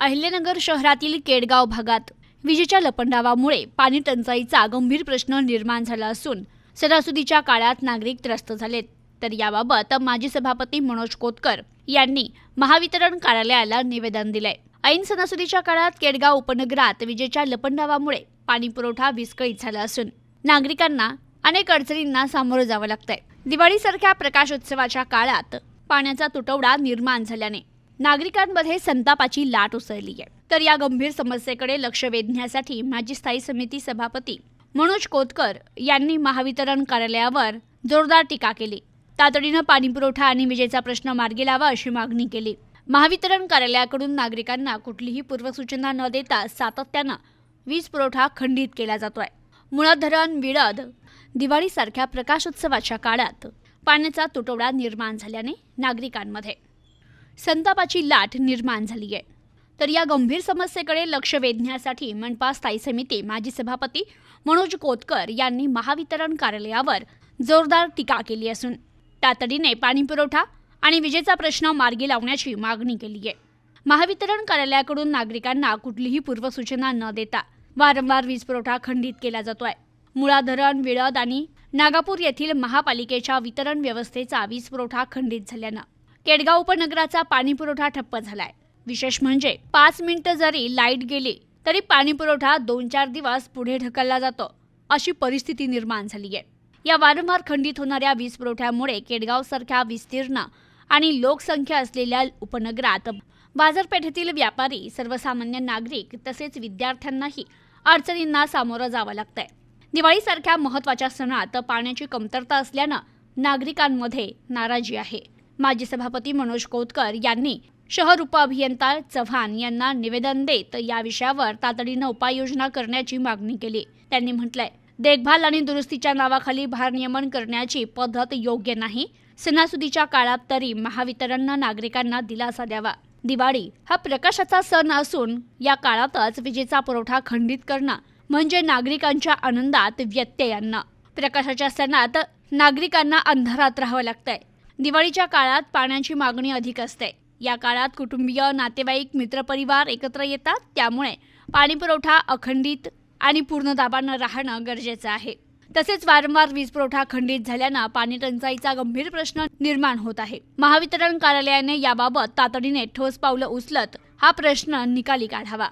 अहिल्यानगर शहरातील केडगाव भागात. विजेच्या लपंडावामुळे पाणी टंचाईचा गंभीर प्रश्न निर्माण झाला असून सणासुदीच्या काळात नागरिक त्रस्त झालेत. तर याबाबत माजी सभापती मनोज कोतकर यांनी महावितरण कार्यालयाला निवेदन दिलंय. ऐन सणासुदीच्या काळात केडगाव उपनगरात विजेच्या लपंडावामुळे पाणी पुरवठा विस्कळीत झाला असून नागरिकांना अनेक अडचणींना सामोरं जावं लागतंय. दिवाळीसारख्या प्रकाशोत्सवाच्या काळात पाण्याचा तुटवडा निर्माण झाल्याने नागरिकांमध्ये संतापाची लाट उसळली आहे. तर या गंभीर समस्येकडे लक्ष वेधण्यासाठी माजी स्थायी समिती सभापती मनोज कोतकर यांनी महावितरण कार्यालयावर जोरदार टीका केली. तातडीनं पाणीपुरवठा आणि विजेचा प्रश्न मार्गी लावा अशी मागणी केली. महावितरण कार्यालयाकडून नागरिकांना कुठलीही पूर्वसूचना न देता सातत्यानं वीज पुरवठा खंडित केला जातोय. मुळा धरण विळद दिवाळीसारख्या प्रकाशोत्सवाच्या काळात पाण्याचा तुटवडा निर्माण झाल्याने नागरिकांमध्ये संतापाची लाट निर्माण झाली आहे. तर या गंभीर समस्येकडे लक्ष वेधण्यासाठी मनपा स्थायी समिती माजी सभापती मनोज कोतकर यांनी महावितरण कार्यालयावर जोरदार टीका केली असून तातडीने पाणीपुरवठा आणि विजेचा प्रश्न मार्गी लावण्याची मागणी केली आहे. महावितरण कार्यालयाकडून नागरिकांना कुठलीही पूर्वसूचना न देता वारंवार वीज पुरवठा खंडित केला जातोय. मुळा धरण विळद आणि नागापूर येथील महापालिकेच्या वितरण व्यवस्थेचा वीज पुरवठा खंडित झाल्यानं केडगाव उपनगराचा पाणी पुरवठा ठप्प झालाय. विशेष म्हणजे पाच मिनिटं जरी लाइट गेली तरी पाणी पुरवठा दोन चार दिवस पुढे ढकलला जातो अशी परिस्थिती निर्माण झाली आहे या वारंवार खंडित होणाऱ्या वीज पुरवठ्यामुळे केडगावसारख्या विस्तीर्ण आणि लोकसंख्या असलेल्या उपनगरात बाजारपेठेतील व्यापारी सर्वसामान्य नागरिक तसेच विद्यार्थ्यांनाही अडचणींना सामोरं जावं लागतंय. दिवाळीसारख्या महत्त्वाच्या सणात पाण्याची कमतरता असल्यानं नागरिकांमध्ये नाराजी आहे. माजी सभापती मनोज कोतकर यांनी शहर उपअभियंता चव्हाण यांना निवेदन देत या विषयावर तातडीनं उपाययोजना करण्याची मागणी केली. त्यांनी म्हटलंय देखभाल आणि दुरुस्तीच्या नावाखाली भारनियमन करण्याची पद्धत योग्य नाही. सणासुदीच्या काळात तरी महावितरणनं नागरिकांना दिलासा द्यावा. दिवाळी हा प्रकाशाचा सण असून या काळातच विजेचा पुरवठा खंडित करणं म्हणजे नागरिकांच्या आनंदात व्यत्यय आणणं. प्रकाशाच्या सणात नागरिकांना अंधारात राहावं लागतंय. दिवाळीच्या काळात पाण्याची मागणी अधिक असते. या काळात कुटुंबीय नातेवाईक मित्रपरिवार एकत्र येतात. त्यामुळे पाणीपुरवठा अखंडित आणि पूर्ण दाबानं राहणं गरजेचं आहे. तसेच वारंवार वीज पुरवठा खंडित झाल्यानं पाणी टंचाईचा गंभीर प्रश्न निर्माण होत आहे. महावितरण कार्यालयाने याबाबत तातडीने ठोस पावलं उचलत हा प्रश्न निकाली काढावा.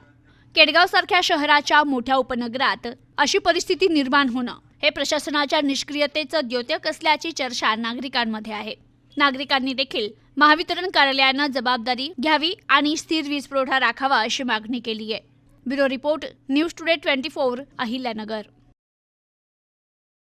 केडगाव सारख्या शहराच्या मोठ्या उपनगरात अशी परिस्थिती निर्माण होणं हे प्रशासनाच्या निष्क्रियतेचं द्योतक असल्याची चर्चा नागरिकांमध्ये आहे. नागरिकांनी देखील महावितरण कार्यालयानं जबाबदारी घ्यावी आणि स्थिर वीज पुरवठा राखावा अशी मागणी केली आहे bureau report news today twenty four Ahilyanagar.